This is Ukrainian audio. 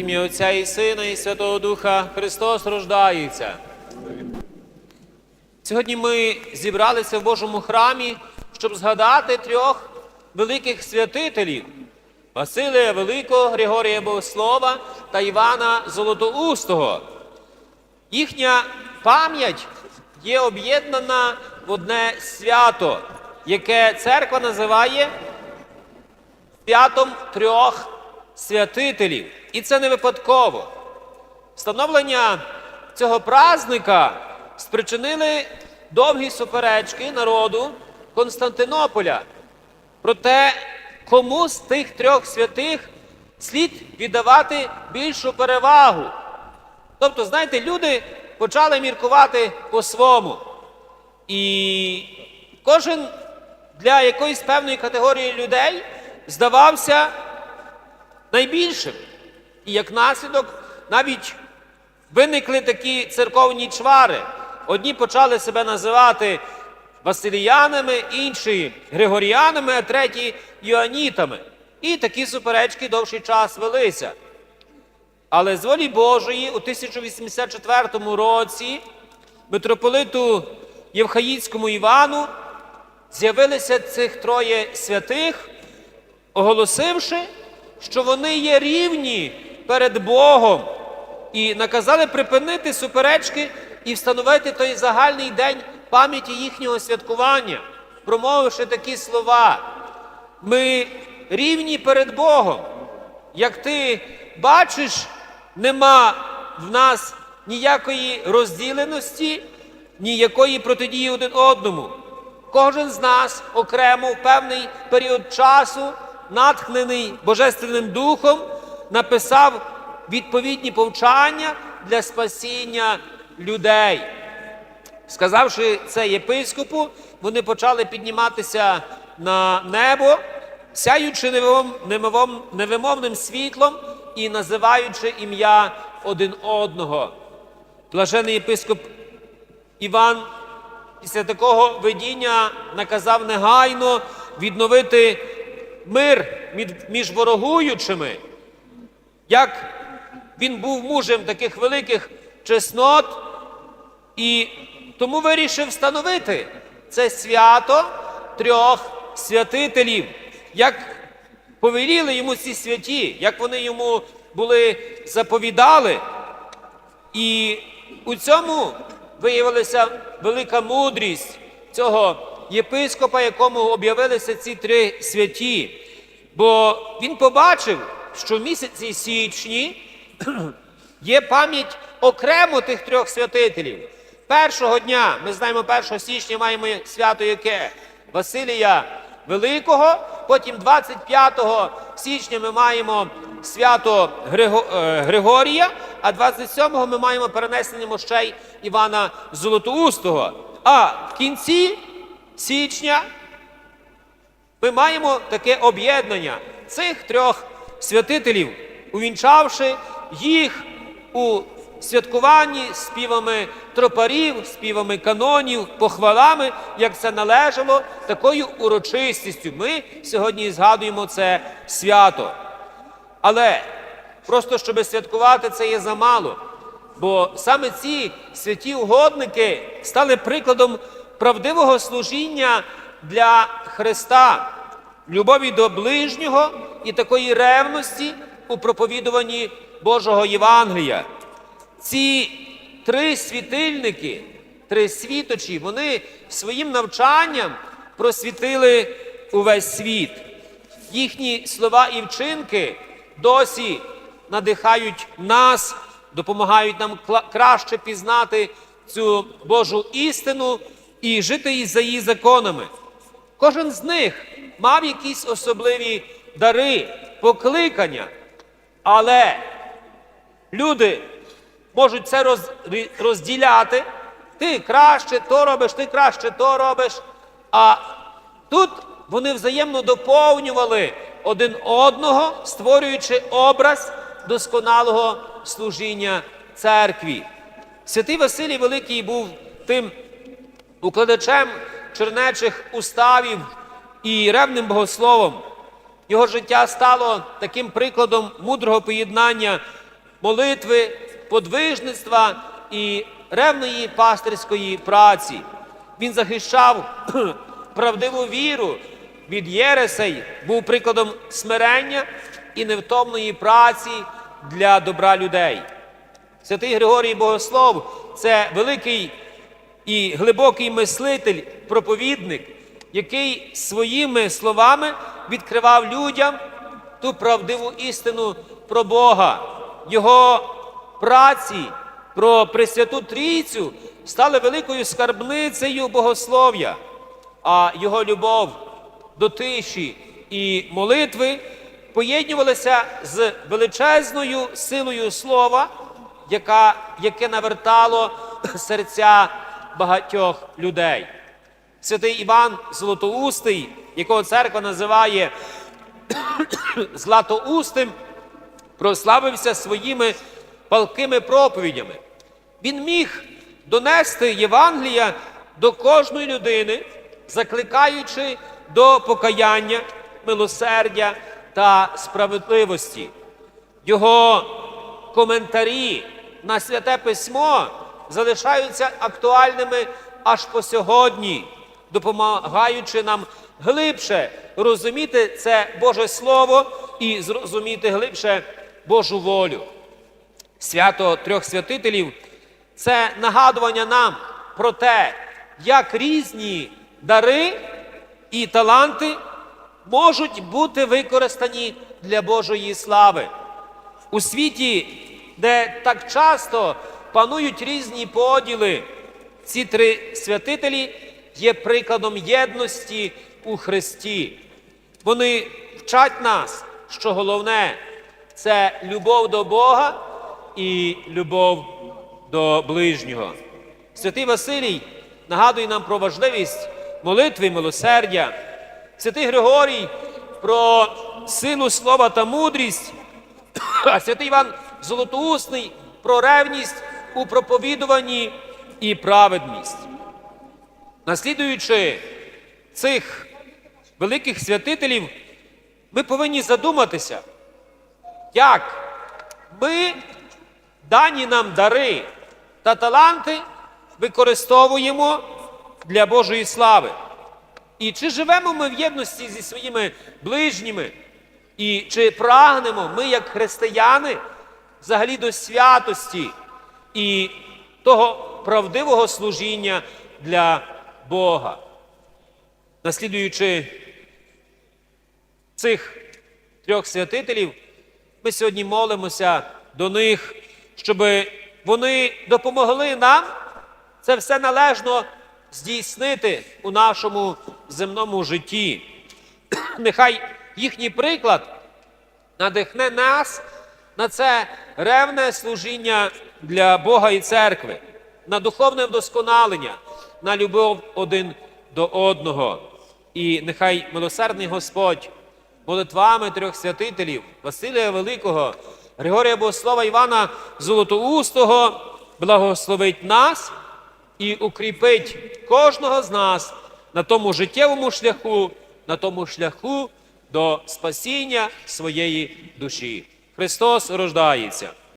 ім'я Отця і Сина, і Святого Духа Христос рождається. Сьогодні ми зібралися в Божому храмі, щоб згадати трьох великих святителів Василія Великого, Григорія Богослова та Івана Золотоустого. Їхня пам'ять є об'єднана в одне свято, яке церква називає святом трьох святителів. І це не випадково. Встановлення цього празника спричинили довгі суперечки народу Константинополя про те, кому з тих трьох святих слід віддавати більшу перевагу. Тобто, знаєте, люди почали міркувати по-свому. І кожен для якоїсь певної категорії людей здавався найбільшим. І як наслідок навіть виникли такі церковні чвари. Одні почали себе називати Василіянами, інші Григоріянами, а треті Йоанітами. І такі суперечки довший час велися. Але з волі Божої у 1084 році митрополиту Євхаїцькому Івану з'явилися цих троє святих, оголосивши, що вони є рівні перед Богом, і наказали припинити суперечки і встановити той загальний день пам'яті їхнього святкування, промовивши такі слова. Ми рівні перед Богом. Як ти бачиш, нема в нас ніякої розділеності, ніякої протидії один одному. Кожен з нас окремо в певний період часу, натхнений Божественним Духом, написав відповідні повчання для спасіння людей. Сказавши це єпископу, вони почали підніматися на небо, сяючи невимовним, невимовним, світлом і називаючи ім'я один одного. Блажений єпископ Іван після такого видіння наказав негайно відновити мир між ворогуючими. Як він був мужем таких великих чеснот, і тому вирішив встановити це свято трьох святителів, як повеліли йому ці святі, як вони йому були заповідали. І у цьому виявилася велика мудрість цього єпископа, якому об'явилися ці три святі. Бо він побачив, що місяці січні є пам'ять окремо тих трьох святителів. Першого дня, ми знаємо, 1 січня маємо свято яке? Василія Великого. Потім 25 січня ми маємо свято е, Григорія, а 27-го ми маємо перенесення мощей Івана Золотоустого. А в кінці січня ми маємо таке об'єднання цих трьох святителів, увінчавши їх у святкуванні співами тропарів, співами канонів, похвалами, як це належало, такою урочистістю. Ми сьогодні згадуємо це свято. Але просто щоб святкувати це є замало. Бо саме ці святі угодники стали прикладом правдивого служіння для Христа, любові до ближнього і такої ревності у проповідуванні Божого Євангелія. Ці три світильники, три світочі, вони своїм навчанням просвітили увесь світ. Їхні слова і вчинки досі надихають нас, допомагають нам краще пізнати цю Божу істину і жити за її законами. Кожен з них мав якісь особливі дари, покликання, але люди можуть це роз- розділяти. Ти краще то робиш, ти краще то робиш. А тут вони взаємно доповнювали один одного, створюючи образ досконалого служіння церкві. Святий Василій Великий був тим укладачем чернечих уставів і ревним богословом. Його життя стало таким прикладом мудрого поєднання молитви, подвижництва і ревної пастирської праці. Він захищав правдиву віру від єресей, був прикладом смирення і невтомної праці для добра людей. Святий Григорій Богослов це великий і глибокий мислитель, проповідник, який своїми словами відкривав людям ту правдиву істину про Бога. Його праці про Пресвяту Трійцю стали великою скарбницею богослов'я, а його любов до тиші і молитви поєднувалися з величезною силою слова, яка, яке навертало серця багатьох людей. Святий Іван Золотоустий, якого церква називає Златоустим, прославився своїми палкими проповідями. Він міг донести Євангелія до кожної людини, закликаючи до покаяння, милосердя та справедливості. Його коментарі на святе письмо залишаються актуальними аж по сьогодні, допомагаючи нам глибше розуміти це Боже Слово і зрозуміти глибше Божу волю. Свято трьох святителів це нагадування нам про те, як різні дари і таланти можуть бути використані для Божої слави. У світі, де так часто панують різні поділи, ці три святителі є прикладом єдності у Христі. Вони вчать нас, що головне це любов до Бога і любов до ближнього. Святий Василій нагадує нам про важливість молитви милосердя. Святий Григорій про силу слова та мудрість, а святий Іван Золотоусний про ревність у проповідуванні і праведність. Наслідуючи цих великих святителів, ми повинні задуматися, як ми дані нам дари та таланти використовуємо для Божої слави. І чи живемо ми в єдності зі своїми ближніми, і чи прагнемо ми, як християни, взагалі до святості і того правдивого служіння для Бога? Наслідуючи цих трьох святителів, ми сьогодні молимося до них, щоб вони допомогли нам це все належно здійснити у нашому земному житті. Нехай їхній приклад надихне нас на це ревне служіння для Бога і церкви, на духовне вдосконалення, на любов один до одного. І нехай милосердний Господь молитвами трьох святителів Василія Великого, Григорія Богослова Івана Золотоустого благословить нас і укріпить кожного з нас на тому життєвому шляху, на тому шляху до спасіння своєї душі. Христос рождається.